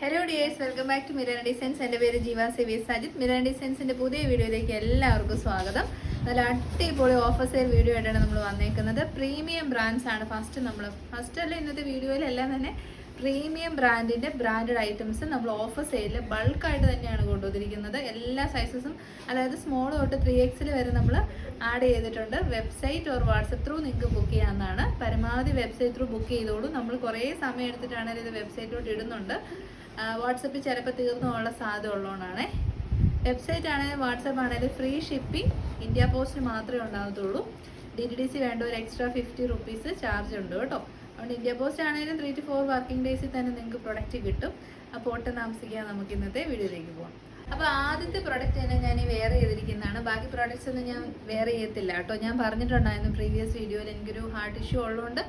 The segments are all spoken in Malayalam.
Hello dears welcome back to Miran designs എന്റെ പേര് ജീവ സി വി സജിത്. മിരാൻ ഡിസൈൻസിന്റെ പുതിയ വീഡിയോയിലേക്ക് എല്ലാവർക്കും സ്വാഗതം. നല്ല അടിപൊളി ഓഫർ സെയിൽ വീഡിയോ ആയിട്ടാണ് നമ്മൾ വന്നേക്കുന്നത്. പ്രീമിയം ബ്രാൻഡ്സ് ആണ് ഫസ്റ്റ് നമ്മൾ ഫസ്റ്റ് അല്ല ഇന്നത്തെ വീഡിയോയിലെല്ലാം തന്നെ പ്രീമിയം ബ്രാൻഡിന്റെ ബ്രാൻഡഡ് ഐറ്റംസ് നമ്മൾ ഓഫർ സെയിലിൽ ബൾക്കായിട്ട് തന്നെയാണ് കൊണ്ടുവന്നിരിക്കുന്നത്. എല്ലാ സൈസസും അതായത് സ്മോൾ തൊട്ട് ത്രീ എക്സിൽ വരെ നമ്മൾ ആഡ് ചെയ്തിട്ടുണ്ട്. വെബ്സൈറ്റ് ഓർ വാട്സപ്പ് ത്രൂ നിങ്ങൾക്ക് ബുക്ക് ചെയ്യാവുന്നതാണ്. പരമാവധി വെബ്സൈറ്റ് ത്രൂ ബുക്ക് ചെയ്തോളൂ. നമ്മൾ കുറേ സമയം എടുത്തിട്ടാണ് ഇത് വെബ്സൈറ്റിലോട്ട് ഇടുന്നുണ്ട്. വാട്സപ്പിൽ ചിലപ്പോൾ തീർന്നു പോകാനുള്ള സാധ്യത ഉള്ളതുകൊണ്ടാണേ. വെബ്സൈറ്റ് ആണെങ്കിലും വാട്സപ്പ് ആണെങ്കിലും ഫ്രീ ഷിപ്പിംഗ് ഇന്ത്യ പോസ്റ്റ് മാത്രമേ ഉണ്ടാകത്തുള്ളൂ. ഡി ടി ഡി സി വേണ്ട ഒരു എക്സ്ട്രാ ഫിഫ്റ്റി റുപ്പീസ് ചാർജ് ഉണ്ട് കേട്ടോ. അതുകൊണ്ട് ഇന്ത്യ പോസ്റ്റ് ആണെങ്കിലും ത്രീ ടു ഫോർ വർക്കിംഗ് ഡേയ്സിൽ തന്നെ നിങ്ങൾക്ക് പ്രൊഡക്റ്റ് കിട്ടും. അപ്പോൾ ഒട്ടും താമസിക്കാതെ നമുക്ക് ഇന്നത്തെ വീഡിയോയിലേക്ക് പോകാം അപ്പോൾ ആദ്യത്തെ പ്രൊഡക്റ്റ് തന്നെ ഞാൻ ഈ വെയർ ചെയ്തിരിക്കുന്നതാണ്. ബാക്കി പ്രൊഡക്റ്റ്സ് ഒന്നും ഞാൻ വെയർ ചെയ്യത്തില്ല കേട്ടോ. ഞാൻ പറഞ്ഞിട്ടുണ്ടായിരുന്നു പ്രീവിയസ് വീഡിയോയിൽ എനിക്കൊരു ഹാർട്ട് ഇഷ്യൂ ഉള്ളതുകൊണ്ട്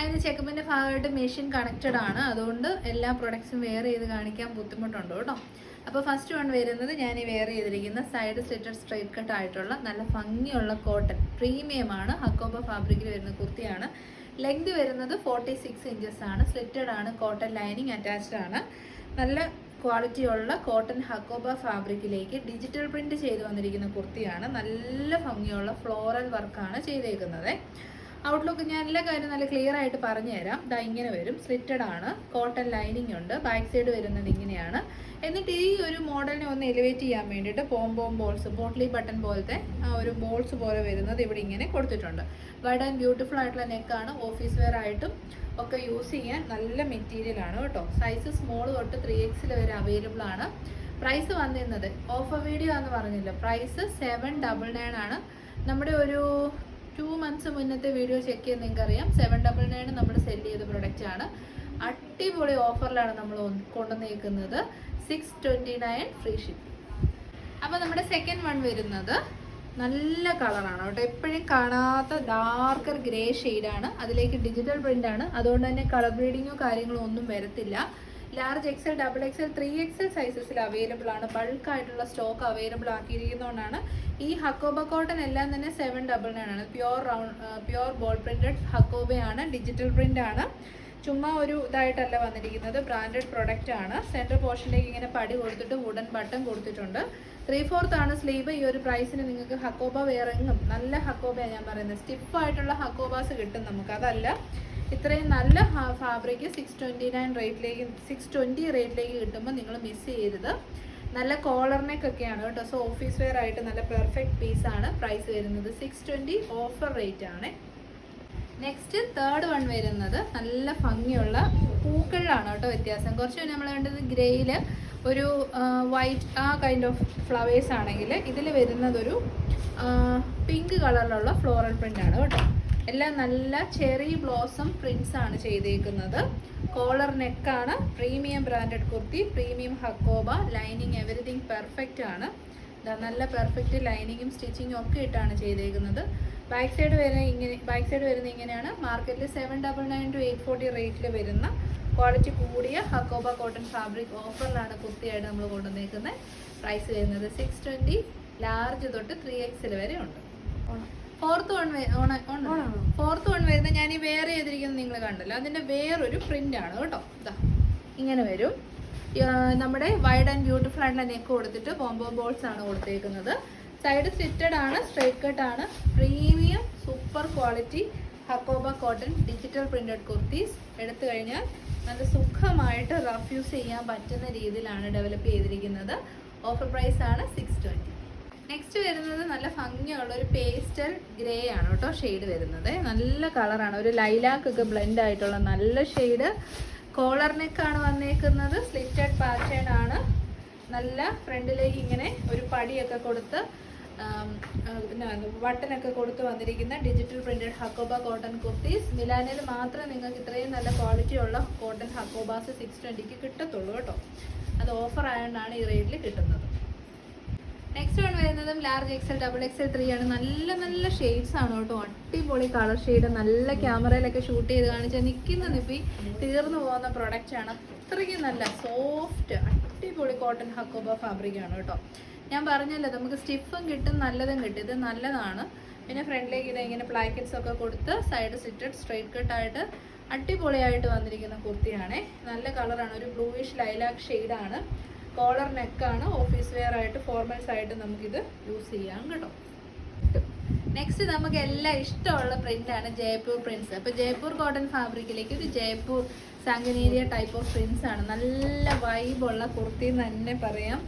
അതിന് ചെക്കപ്പിന്റെ ഭാഗമായിട്ട് മെഷീൻ കണക്റ്റഡ് ആണ്. അതുകൊണ്ട് എല്ലാ പ്രൊഡക്ട്സും വെയർ ചെയ്ത് കാണിക്കാൻ ബുദ്ധിമുട്ടുണ്ട് കേട്ടോ. അപ്പോൾ ഫസ്റ്റ് വൺ വരുന്നത് ഞാൻ ഈ വെയർ ചെയ്തിരിക്കുന്ന സൈഡ് സ്ലിറ്റഡ് സ്ട്രൈറ്റ് കട്ട് ആയിട്ടുള്ള നല്ല ഭംഗിയുള്ള കോട്ടൺ പ്രീമിയം ആണ്. ഹക്കോബ ഫാബ്രിക്കിൽ വരുന്ന കുർത്തിയാണ്. ലെങ്ത് വരുന്നത് ഫോർട്ടി സിക്സ് ഇഞ്ചസ് ആണ്. സ്ലിറ്റഡ് ആണ്. കോട്ടൺ ലൈനിങ് അറ്റാച്ച്ഡ് ആണ്. നല്ല ക്വാളിറ്റിയുള്ള കോട്ടൺ ഹക്കോബ ഫാബ്രിക്കിലേക്ക് ഡിജിറ്റൽ പ്രിന്റ് ചെയ്ത് വന്നിരിക്കുന്ന കുർത്തിയാണ്. നല്ല ഭംഗിയുള്ള ഫ്ലോറൽ വർക്കാണ് ചെയ്തേക്കുന്നത്. ഔട്ട്ലുക്ക് ഞാൻ എല്ലാ കാര്യം നല്ല ക്ലിയർ ആയിട്ട് പറഞ്ഞു തരാം ദാ ഇങ്ങനെ വരും. സ്ലിറ്റഡ് ആണ്. കോട്ടൺ ലൈനിങ് ഉണ്ട്. ബാക്ക് സൈഡ് വരുന്നത് ഇങ്ങനെയാണ്. എന്നിട്ട് ഈ ഒരു മോഡലിനെ ഒന്ന് എലിവേറ്റ് ചെയ്യാൻ വേണ്ടിയിട്ട് പോംബോം ബോൾസ് ബോട്ട്ലി ബട്ടൺ പോലത്തെ ഒരു ബോൾസ് പോലെ വരുന്നത് ഇവിടെ ഇങ്ങനെ കൊടുത്തിട്ടുണ്ട്. വൈഡ് ആൻഡ് ബ്യൂട്ടിഫുൾ ആയിട്ടുള്ള നെക്കാണ് ഓഫീസ് വെയർ ആയിട്ടും ഒക്കെ യൂസ് ചെയ്യാൻ നല്ല മെറ്റീരിയൽ ആണ് കേട്ടോ. സൈസ് സ്മോൾ തൊട്ട് ത്രീ എക്സിൽ വരെ അവൈലബിൾ ആണ്. പ്രൈസ് വന്നിരുന്നത് ഓഫർ വീഡിയോ എന്ന് പറഞ്ഞില്ല? പ്രൈസ് സെവൻ ഡബിൾ നയൻ ആണ്. നമ്മുടെ ഒരു ടു മന്ത്സ് മുന്നത്തെ വീഡിയോ ചെക്ക് ചെയ്ത് നിങ്ങൾക്ക് അറിയാം സെവൻ ഡബിൾ നയൻ നമ്മൾ സെൽ ചെയ്ത പ്രൊഡക്റ്റ് ആണ്. അടിപൊളി ഓഫറിലാണ് നമ്മൾ കൊണ്ടുവന്നേക്കുന്നത്. Six twenty nine free ship അപ്പോൾ നമ്മുടെ സെക്കൻഡ് വൺ വരുന്നത് നല്ല കളറാണ് കേട്ടോ. എപ്പോഴും കാണാത്ത ഡാർക്കർ ഗ്രേ ഷെയ്ഡാണ് അതിലേക്ക് ഡിജിറ്റൽ പ്രിന്റ് ആണ്. അതുകൊണ്ട് തന്നെ കളർ ബ്രീഡിങ്ങോ കാര്യങ്ങളോ ഒന്നും വരത്തില്ല. Large XL double XL three XL സൈസസിൽ available ആണ്. ബൾക്ക് ആയിട്ടുള്ള സ്റ്റോക്ക് അവൈലബിൾ ആക്കിയിരിക്കുന്നതുകൊണ്ടാണ് ഈ ഹക്കോബ കോട്ടൺ എല്ലാം തന്നെ സെവൻ ഡബിൾ നയൻ ആണ്. Pure round pure voile printed ഹക്കോബയാണ് digital print ആണ്. ചുമ്മാ ഒരു ഇതായിട്ടല്ല വന്നിരിക്കുന്നത്. ബ്രാൻഡഡ് പ്രൊഡക്റ്റ് ആണ്. സെന്റർ പോർഷനിലേക്ക് ഇങ്ങനെ പടി കൊടുത്തിട്ട് വുഡൻ ബട്ടൺ കൊടുത്തിട്ടുണ്ട്. ത്രീ ഫോർത്ത് ആണ് സ്ലീവ് ഈ ഒരു പ്രൈസിന് നിങ്ങൾക്ക് ഹക്കോബ വേറെങ്ങും നല്ല ഹക്കോബയാണ് ഞാൻ പറയുന്നത്. സ്റ്റിഫായിട്ടുള്ള ഹക്കോബാസ് കിട്ടും നമുക്ക്. അതല്ല. ഇത്രയും നല്ല ഫാബ്രിക് സിക്സ് ട്വന്റി നയൻ റേറ്റിലേക്ക് സിക്സ് ട്വന്റി റേറ്റിലേക്ക് കിട്ടുമ്പോൾ നിങ്ങൾ മിസ് ചെയ്യരുത്. നല്ല കോളർ നെക്ക് കേട്ടോ. സോ ഓഫീസ് വെയർ ആയിട്ട് നല്ല പെർഫെക്റ്റ് പീസാണ് പ്രൈസ് വരുന്നത്. സിക്സ് ട്വന്റി ഓഫർ റേറ്റ് ആണ്. നെക്സ്റ്റ് തേർഡ് വൺ വരുന്നത് നല്ല ഭംഗിയുള്ള പൂക്കളിലാണ് കേട്ടോ വ്യത്യാസം. കുറച്ച് നമ്മൾ കണ്ടത് ഗ്രേയിൽ ഒരു വൈറ്റ് ആ കൈൻഡ് ഓഫ് ഫ്ലവേഴ്സ് ആണെങ്കിൽ ഇതിൽ വരുന്നതൊരു പിങ്ക് കളറിലുള്ള ഫ്ലോറൽ പ്രിന്റ് ആണ് കേട്ടോ. എല്ലാം നല്ല ചെറി ബ്ലോസം പ്രിൻസ് ആണ് ചെയ്തേക്കുന്നത്. കോളർ നെക്കാണ് premium branded kurti premium hakoba lining everything perfect ആണ്. നല്ല പെർഫെക്റ്റ് ലൈനിങ്ങും സ്റ്റിച്ചിങ്ങും ഒക്കെ ഇട്ടാണ് ചെയ്തേക്കുന്നത്. ബാക്ക് സൈഡ് വരുന്ന ഇങ്ങനെ ബാക്ക് സൈഡ് വരുന്ന ഇങ്ങനെയാണ്. മാർക്കറ്റിൽ seven double nine to eight forty റേറ്റിൽ വരുന്ന ക്വാളിറ്റി കൂടിയ ഹക്കോബ കോട്ടൺ ഫാബ്രിക് ഓഫറിലാണ് കുർത്തിയായിട്ട് നമ്മൾ കൊണ്ടുവന്നേക്കുന്നത് പ്രൈസ് വരുന്നത് സിക്സ് ട്വന്റി ലാർജ് തൊട്ട് ത്രീ എക്സിൽ വരെ ഉണ്ട്. ഫോർത്ത് വൺ ഫോർത്ത് വൺ വരുന്ന ഞാൻ ഈ വേറെ ചെയ്തിരിക്കുന്നത് നിങ്ങൾ കണ്ടല്ലോ. അതിന്റെ വേറൊരു പ്രിന്റ് ആണ് കേട്ടോ. ഇതാ ഇങ്ങനെ വരും. നമ്മുടെ വൈഡ് ആൻഡ് ബ്യൂട്ടിഫുൾ ആയിട്ടുള്ള നെക്ക് കൊടുത്തിട്ട് കോംബോ ബോൾസ് ആണ് കൊടുത്തേക്കുന്നത്. സൈഡ് സ്റ്റിറ്റഡ് ആണ് സ്ട്രൈറ്റ് കട്ട് ആണ്. Premium super quality hakoba cotton digital printed kurtis എടുത്തു കഴിഞ്ഞാൽ നല്ല സുഖമായിട്ട് റഫ് യൂസ് ചെയ്യാൻ പറ്റുന്ന രീതിയിലാണ് ഡെവലപ്പ് ചെയ്തിരിക്കുന്നത്. ഓഫർ പ്രൈസ് ആണ് സിക്സ് ട്വന്റി നെക്സ്റ്റ് വരുന്നത് നല്ല ഭംഗിയുള്ള ഒരു പേസ്റ്റൽ ഗ്രേ ആണ് കേട്ടോ ഷെയ്ഡ് വരുന്നത്. നല്ല കളറാണ് ഒരു ലൈലാക്ക് ഒക്കെ ബ്ലെൻഡ് ആയിട്ടുള്ള നല്ല ഷെയ്ഡ് കോളർ നെക്കാണ് വന്നേക്കുന്നത്. സ്ലിറ്റഡ് പാറ്റേൺ ആണ്. നല്ല ഫ്രണ്ടിലേക്ക് ഇങ്ങനെ ഒരു പടിയൊക്കെ കൊടുത്ത് വട്ടനൊക്കെ കൊടുത്ത് വന്നിരിക്കുന്ന digital printed hakoba cotton kurtis മിലാനിൽ മാത്രമേ നിങ്ങൾക്ക് ഇത്രയും നല്ല ക്വാളിറ്റി ഉള്ള കോട്ടൺ ഹക്കോബാസ് സിക്സ് ട്വന്റിക്ക് കിട്ടത്തുള്ളൂ കേട്ടോ. അത് ഓഫർ ആയതുകൊണ്ടാണ് ഈ റേറ്റിൽ കിട്ടുന്നത്. നെക്സ്റ്റ് വൺ വരുന്നതും large XL double XL three ആണ്. നല്ല നല്ല ഷെയ്ഡ്സ് ആണ് കേട്ടോ. അടിപൊളി കളർ ഷെയ്ഡ് നല്ല ക്യാമറയിലൊക്കെ ഷൂട്ട് ചെയ്ത് കാണിച്ചാൽ നിൽക്കുന്ന നിപ്പി തീർന്നു പോകുന്ന പ്രൊഡക്റ്റ് ആണ്. അത്രയ്ക്കും നല്ല സോഫ്റ്റ് അടിപൊളി കോട്ടൺ ഹക്കോബ ഫാബ്രിക് ആണ് കേട്ടോ. ഞാൻ പറഞ്ഞല്ലോ നമുക്ക് സ്റ്റിഫും കിട്ടും നല്ലതും കിട്ടും. ഇത് നല്ലതാണ്. പിന്നെ ഫ്രണ്ടിലേക്ക് ഇത് ഇങ്ങനെ പ്ലാക്കറ്റ്സ് ഒക്കെ കൊടുത്ത് സൈഡ് സിറ്റഡ് സ്ട്രൈറ്റ് കട്ടായിട്ട് അടിപൊളിയായിട്ട് വന്നിരിക്കുന്ന കുർത്തിയാണേ. നല്ല കളറാണ് ഒരു ബ്ലൂയിഷ് ലൈലാക്ക് ആണ്. കോളർ നെക്കാണ് ഓഫീസ് വെയർ ആയിട്ട് ഫോർമൽസ് ആയിട്ട് നമുക്കിത് യൂസ് ചെയ്യാം കേട്ടോ. നെക്സ്റ്റ് നമുക്ക് എല്ലാം ഇഷ്ടമുള്ള ആണ് ജയ്പൂർ പ്രിന്റ്സ് അപ്പോൾ ജയ്പൂർ കോട്ടൺ ഫാബ്രിക്കിലേക്ക് ഒരു Jaipur Sanganeria type of prints ആണ്. നല്ല വൈബുള്ള കുർത്തി എന്ന് തന്നെ പറയാം.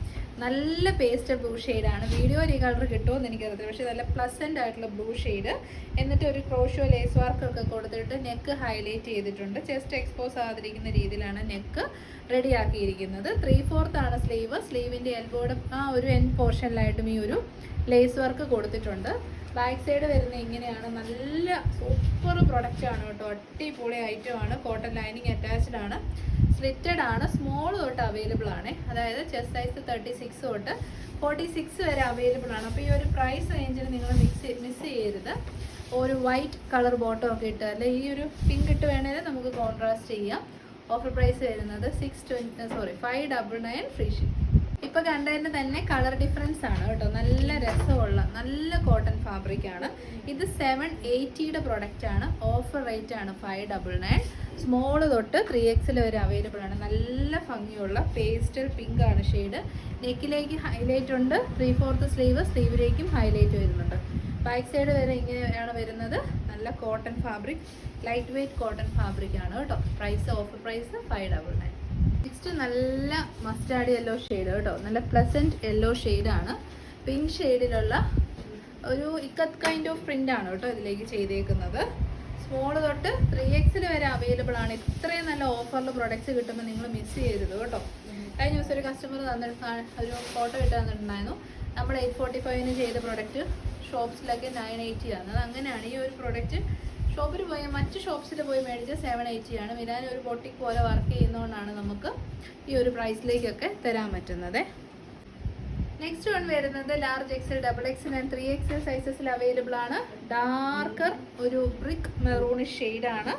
നല്ല പേസ്റ്റൽ ബ്ലൂ ഷെയ്ഡാണ് വീഡിയോ ഈ കളർ കിട്ടുമെന്ന് എനിക്കറിയത്തില്ല. പക്ഷേ നല്ല പ്ലസന്റ് ആയിട്ടുള്ള ബ്ലൂ ഷെയ്ഡ് എന്നിട്ട് ഒരു ക്രോഷോ ലേസ് വർക്കൊക്കെ കൊടുത്തിട്ട് നെക്ക് ഹൈലൈറ്റ് ചെയ്തിട്ടുണ്ട്. ചെസ്റ്റ് എക്സ്പോസ് ആകാതിരിക്കുന്ന രീതിയിലാണ് നെക്ക് റെഡിയാക്കിയിരിക്കുന്നത്. ത്രീ ഫോർത്ത് ആണ് സ്ലീവ് സ്ലീവിന്റെ എൽബോയുടെ ആ ഒരു എൻ പോർഷനിലായിട്ടും ഈ ഒരു ലേസ് വർക്ക് കൊടുത്തിട്ടുണ്ട്. ബാക്ക് സൈഡ് വരുന്ന ഇങ്ങനെയാണ്. നല്ല സൂപ്പർ പ്രൊഡക്റ്റ് ആണ് കേട്ടോ. അടിപൊളി ഐറ്റം ആണ്. കോട്ടൺ ലൈനിങ് അറ്റാച്ച്ഡ് ആണ്. സ്ലിറ്റഡ് ആണ്. സ്മോൾ തൊട്ട് അവൈലബിൾ ആണ്. അതായത് ചെസ്റ്റ് സൈസ് തേർട്ടി സിക്സ് തൊട്ട് ഫോർട്ടി സിക്സ് വരെ അവൈലബിൾ ആണ്. അപ്പോൾ ഈ ഒരു പ്രൈസ് റേഞ്ചിൽ നിങ്ങൾ മിക്സ് മിസ് ചെയ്യരുത്. ഒരു വൈറ്റ് കളർ ബോട്ടം ഒക്കെ ഇട്ട് അല്ലെ ഈ ഒരു പിങ്ക് ഇട്ട് വേണേൽ നമുക്ക് കോൺട്രാസ്റ്റ് ചെയ്യാം. ഓഫർ പ്രൈസ് വരുന്നത് six twenty sorry five double nine free ship ഇപ്പൊ കണ്ടതിന് തന്നെ കളർ ഡിഫറൻസ് ആണ് കേട്ടോ. നല്ല രസമുള്ള നല്ല കോട്ടൺ ഫാബ്രിക് ആണ്. ഇത് സെവൻ എയ്റ്റിയുടെ പ്രൊഡക്റ്റ് ആണ്. ഓഫർ റേറ്റ് ആണ് ഫൈവ് ഡബിൾ നയൻ സ്മോൾ തൊട്ട് ത്രീ എക്സിൽ വരെ അവൈലബിൾ ആണ്. നല്ല ഭംഗിയുള്ള പേസ്റ്റൽ പിങ്ക് ആണ് ഷെയ്ഡ് നെക്കിലേക്ക് ഹൈലൈറ്റ് ഉണ്ട്. ത്രീ ഫോർത്ത് സ്ലീവ് സ്ലീവിലേക്കും ഹൈലൈറ്റ് വരുന്നുണ്ട്. ബാക്ക് സൈഡ് വരെ ഇങ്ങനെയാണ് വരുന്നത്. നല്ല cotton fabric light weight cotton fabric ആണ് കേട്ടോ. Price offer price five double nine next നല്ല മസ്റ്റാർഡ് യെല്ലോ ഷെയ്ഡ് കേട്ടോ. നല്ല പ്ലസന്റ് യെല്ലോ ആണ്. പിങ്ക് ഷെയ്ഡിലുള്ള ഒരു ഇക്കത്ത് കൈൻഡ് ഓഫ് പ്രിന്റ് ആണ് കേട്ടോ ഇതിലേക്ക് ചെയ്തേക്കുന്നത്. സ്മോൾ തൊട്ട് ത്രീ എക്സിൽ വരെ അവൈലബിൾ ആണ്. ഇത്രയും നല്ല ഓഫറിൽ പ്രൊഡക്റ്റ്സ് കിട്ടുമ്പോൾ നിങ്ങൾ മിസ് ചെയ്യരുത് കേട്ടോ. കഴിഞ്ഞ ദിവസം ഒരു കസ്റ്റമർ തന്നിട്ട് ഒരു ഫോട്ടോ ഇട്ട് തന്നിട്ടുണ്ടായിരുന്നു. നമ്മൾ എയ്റ്റ് ഫോർട്ടി ഫൈവിന് ചെയ്ത പ്രൊഡക്റ്റ് ഷോപ്സിലൊക്കെ നയൻ എയ്റ്റി ആണ്. അത് അങ്ങനെയാണ് ഈ ഒരു പ്രൊഡക്റ്റ് ഷോപ്പിൽ പോയി മറ്റ് ഷോപ്സിൽ പോയി മേടിച്ച സെവൻ എയ്റ്റി ആണ്. മിലാൻ ഒരു ബോട്ടിക് പോലെ വർക്ക് ചെയ്യുന്നതുകൊണ്ടാണ് നമുക്ക് ഈ ഒരു പ്രൈസിലേക്കൊക്കെ തരാൻ പറ്റുന്നത്. നെക്സ്റ്റ് വൺ വരുന്നത് large XL double XL and three XL സൈസസിൽ available ആണ്. ഡാർക്കർ ഒരു ബ്രിക്ക് മെറൂണിഷ് ആണ്.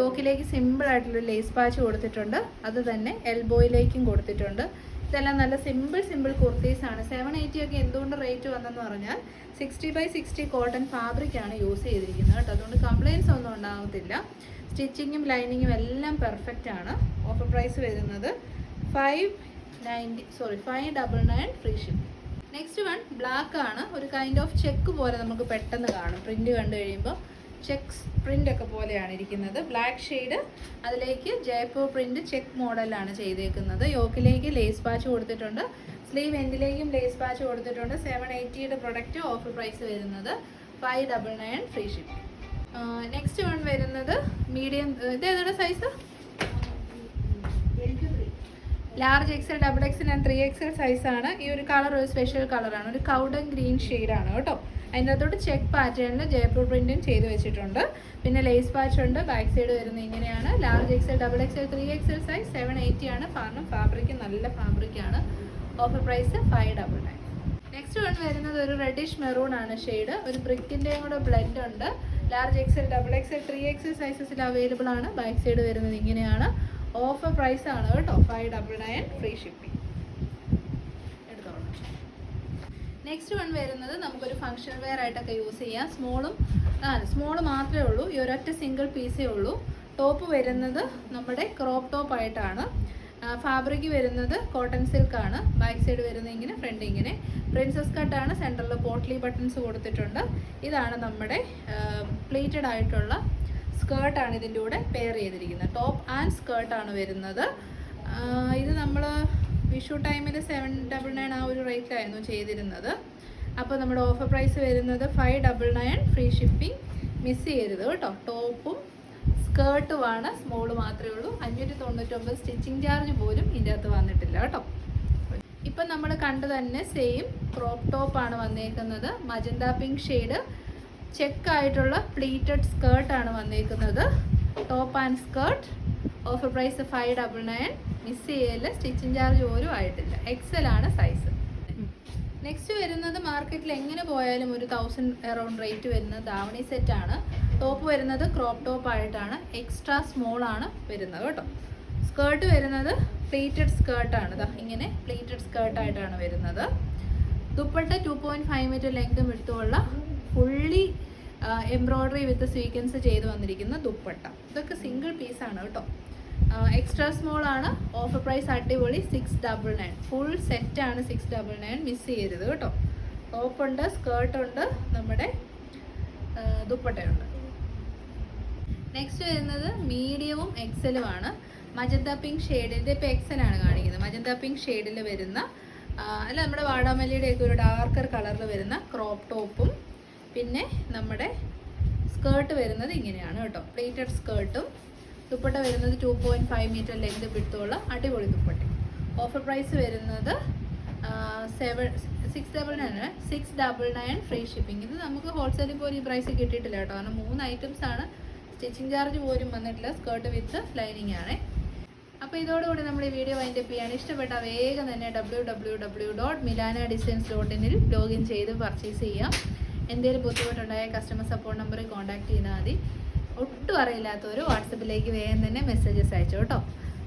യോക്കിലേക്ക് സിമ്പിൾ ആയിട്ടുള്ള ലേസ് പാച്ച് കൊടുത്തിട്ടുണ്ട്. അത് തന്നെ എൽബോയിലേക്കും കൊടുത്തിട്ടുണ്ട്. ഇതെല്ലാം നല്ല സിമ്പിൾ സിമ്പിൾ കുർത്തീസ് ആണ്. സെവൻ എയ്റ്റി ഒക്കെ എന്തുകൊണ്ട് റേറ്റ് വന്നെന്ന് പറഞ്ഞാൽ sixty by sixty cotton fabric ആണ് യൂസ് ചെയ്തിരിക്കുന്നത് കേട്ടോ. അതുകൊണ്ട് കംപ്ലയിൻസ് ഒന്നും ഉണ്ടാകത്തില്ല സ്റ്റിച്ചിങ്ങും ലൈനിങ്ങും എല്ലാം പെർഫെക്റ്റ് ആണ്. ഓഫർ പ്രൈസ് വരുന്നത് five ninety sorry five double nine free ship next one black ആണ്. ഒരു കൈൻഡ് ഓഫ് ചെക്ക് പോലെ നമുക്ക് പെട്ടെന്ന് കാണും. പ്രിന്റ് കണ്ടു കഴിയുമ്പോൾ ചെക്സ് പ്രിന്റ് ഒക്കെ പോലെയാണ് ഇരിക്കുന്നത്. ബ്ലാക്ക് ഷെയ്ഡ് അതിലേക്ക് ജയ്പൂർ പ്രിന്റ് ചെക്ക് മോഡലാണ് ചെയ്തേക്കുന്നത്. യോക്കിലേക്ക് ലേസ് പാച്ച് കൊടുത്തിട്ടുണ്ട്. സ്ലീവ് എൻഡിലേക്കും ലേസ് പാച്ച് കൊടുത്തിട്ടുണ്ട്. സെവൻ എയ്റ്റിയുടെ പ്രൊഡക്റ്റ് ഓഫർ പ്രൈസ് വരുന്നത് five double nine free ship next one വരുന്നത് മീഡിയം ഇത് ഏതാണ് size large XL double XL and three XL സൈസാണ് ഈ ഒരു കളർ ഒരു സ്പെഷ്യൽ കളറാണ് ഒരു കൗഡൻ ഗ്രീൻ ഷെയ്ഡാണ് കേട്ടോ. അതിന്റെ അകത്തോട്ട് ചെക്ക് പാറ്റേണിൽ ജയപ്പൂർ പ്രിന്റും ചെയ്ത് വെച്ചിട്ടുണ്ട്. പിന്നെ ലേസ് പാച്ച് ഉണ്ട് ബാക്ക് സൈഡ് വരുന്നത് ഇങ്ങനെയാണ്. Large XL double XL three XL size seven eighty ആണ്. കാരണം ഫാബ്രിക് നല്ല ഫാബ്രിക്കാണ് offer price five double nine next one വരുന്നത് ഒരു റെഡിഷ് മെറൂൺ ആണ് ഷെയ്ഡ് ഒരു ബ്രിക്കിന്റെയും കൂടെ ബ്ലെൻഡ് ഉണ്ട്. Large XL double XL three XL സൈസസിൽ available ആണ്. ബാക്ക് സൈഡ് വരുന്നത് ഇങ്ങനെയാണ്. ഓഫർ പ്രൈസ് ആണ് കേട്ടോ. Five double nine free shipping next one വരുന്നത് നമുക്കൊരു ഫംഗ്ഷൻ വെയർ ആയിട്ടൊക്കെ യൂസ് ചെയ്യാം. സ്മോളും ആ സ്മോൾ മാത്രമേ ഉള്ളൂ. ഈ ഒരൊറ്റ സിംഗിൾ പീസേ ഉള്ളൂ. ടോപ്പ് വരുന്നത് നമ്മുടെ ക്രോപ്പ് ടോപ്പ് ആയിട്ടാണ്. ഫാബ്രിക് വരുന്നത് കോട്ടൺ സിൽക്കാണ് ബാക്ക് സൈഡ് വരുന്നത് ഇങ്ങനെ ഫ്രണ്ട് ഇങ്ങനെ. പ്രിൻസസ് കട്ടാണ് സെന്ററിൽ പോട്ട്ലി ബട്ടൺസ് കൊടുത്തിട്ടുണ്ട്. ഇതാണ് നമ്മുടെ പ്ലേറ്റഡ് ആയിട്ടുള്ള സ്കേർട്ടാണ് ഇതിന്റെ കൂടെ പെയർ ചെയ്തിരിക്കുന്നത്. ടോപ്പ് ആൻഡ് സ്കേർട്ടാണ് വരുന്നത്. ഇത് നമ്മൾ വിഷു ടൈമിൽ സെവൻ ഡബിൾ നയൻ ആ ഒരു റേറ്റിലായിരുന്നു ചെയ്തിരുന്നത്. അപ്പോൾ നമ്മുടെ ഓഫർ പ്രൈസ് വരുന്നത് five double nine free shipping miss ചെയ്യരുത് കേട്ടോ. ടോപ്പും സ്കേർട്ടുമാണ് സ്മോൾ മാത്രമേ ഉള്ളൂ. അഞ്ഞൂറ്റി തൊണ്ണൂറ്റൊമ്പത് സ്റ്റിച്ചിങ് ചാർജ് പോലും ഇതിന്റെ അകത്ത് വന്നിട്ടില്ല കേട്ടോ. ഇപ്പം നമ്മൾ കണ്ടു തന്നെ സെയിം ക്രോപ്പ് ടോപ്പാണ് വന്നേക്കുന്നത്. മജന്ത പിങ്ക് ഷെയ്ഡ് ചെക്ക് ആയിട്ടുള്ള പ്ലീറ്റഡ് സ്കേർട്ടാണ് വന്നേക്കുന്നത്. Top and skirt offer price five double nine miss ചെയ്യൽ സ്റ്റിച്ചിങ് ചാർജ് പോലും ആയിട്ടില്ല. എക്സൽ ആണ് സൈസ് നെക്സ്റ്റ് വരുന്നത് മാർക്കറ്റിൽ എങ്ങനെ പോയാലും ഒരു തൗസൻഡ് അറൗണ്ട് റേറ്റ് വരുന്നത് ദാവണി ആണ്. ടോപ്പ് വരുന്നത് ക്രോപ്പ് ടോപ്പ് ആയിട്ടാണ്. എക്സ്ട്രാ സ്മോൾ ആണ് വരുന്നത് കേട്ടോ. സ്കേർട്ട് വരുന്നത് പ്ലീറ്റഡ് സ്കേർട്ടാണ് ഇതാ ഇങ്ങനെ പ്ലീറ്റഡ് സ്കേർട്ടായിട്ടാണ് വരുന്നത്. Dupatta two point five metre ലെങ്തും എടുത്തുള്ള ഫുള്ളി എംബ്രോയ്ഡറി വിത്ത് സ്വീക്വൻസ് ചെയ്ത് വന്നിരിക്കുന്ന ദുപ്പട്ട. ഇതൊക്കെ സിംഗിൾ പീസാണ് കേട്ടോ. എക്സ്ട്രാ സ്മോൾ ആണ്. ഓഫർ പ്രൈസ് അടിപൊളി. സിക്സ് ഡബിൾ നയൻ ഫുൾ സെറ്റാണ് സിക്സ് ഡബിൾ നയൻ മിസ് ചെയ്യരുത് കേട്ടോ. ടോപ്പ് ഉണ്ട് ടോപ്പുണ്ട് സ്കേർട്ടുണ്ട് നമ്മുടെ ദുപ്പട്ടയുണ്ട്. നെക്സ്റ്റ് വരുന്നത് മീഡിയവും എക്സലുമാണ് മജന്ത പിങ്ക് ഷെയ്ഡിന്റെ ഇപ്പോൾ എക്സലാണ് കാണിക്കുന്നത്. മജന്ത പിങ്ക് ഷെയ്ഡിൽ വരുന്ന അല്ല നമ്മുടെ വാടാമല്ലിയുടെ ഒക്കെ ഒരു ഡാർക്കർ കളറിൽ വരുന്ന ക്രോപ്പ് ടോപ്പും പിന്നെ നമ്മുടെ സ്കേർട്ട് വരുന്നത് ഇങ്ങനെയാണ് കേട്ടോ. പ്ലേറ്റഡ് സ്കേർട്ടും ദുപ്പട്ട വരുന്നത് two point five metre length വിടുത്തുള്ള അടിപൊളി ദുപ്പട്ട ഓഫർ പ്രൈസ് വരുന്നത് seven six double nine six double nine free shipping ഇത് നമുക്ക് ഹോൾസെയിൽ പോലും ഈ പ്രൈസ് കിട്ടിയിട്ടില്ല കേട്ടോ. കാരണം മൂന്ന് ഐറ്റംസ് ആണ്. സ്റ്റിച്ചിങ് ചാർജ് പോലും വന്നിട്ടില്ല. സ്കേർട്ട് വിത്ത് ലൈനിങ് ആണ്. അപ്പോൾ ഇതോടുകൂടി നമ്മൾ ഈ വീഡിയോ വൈൻഡ് അപ്പ് ചെയ്യാണ് ഇഷ്ടപ്പെട്ട വേഗം തന്നെ W W W dot Milana designs dot ഇനിൽ login ചെയ്ത് പർച്ചേസ് ചെയ്യാം. എന്തെങ്കിലും ബുദ്ധിമുട്ടുണ്ടായ കസ്റ്റമർ സപ്പോർട്ട് നമ്പറിൽ കോൺടാക്ട് ചെയ്താൽ മതി. ഒട്ടും അറിയില്ലാത്തവർ വാട്സപ്പിലേക്ക് വേഗം തന്നെ മെസ്സേജസ് അയച്ചു കേട്ടോ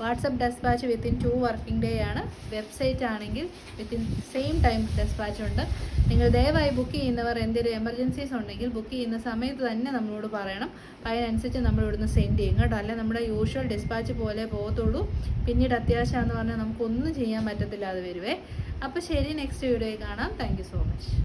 WhatsApp dispatch within two working day ആണ്. വെബ്സൈറ്റ് ആണെങ്കിൽ വിത്തിൻ സെയിം ടൈം ഡെസ്പാച്ച് ഉണ്ട്. നിങ്ങൾ ദയവായി ബുക്ക് ചെയ്യുന്നവർ എന്തെങ്കിലും എമർജൻസീസ് ഉണ്ടെങ്കിൽ ബുക്ക് ചെയ്യുന്ന സമയത്ത് തന്നെ നമ്മളോട് പറയണം. അതിനനുസരിച്ച് നമ്മൾ ഇവിടുന്ന് സെൻഡ് ചെയ്യും കേട്ടോ. അല്ലെ? നമ്മുടെ യൂഷ്വൽ ഡിസ്പാച്ച് പോലെ പോകത്തുള്ളൂ. പിന്നീട് അത്യാവശ്യമാണെന്ന് പറഞ്ഞാൽ നമുക്കൊന്നും ചെയ്യാൻ പറ്റത്തില്ല അത് വരുവേ. അപ്പോൾ ശരി നെക്സ്റ്റ് വീഡിയോയിൽ കാണാം. Thank so much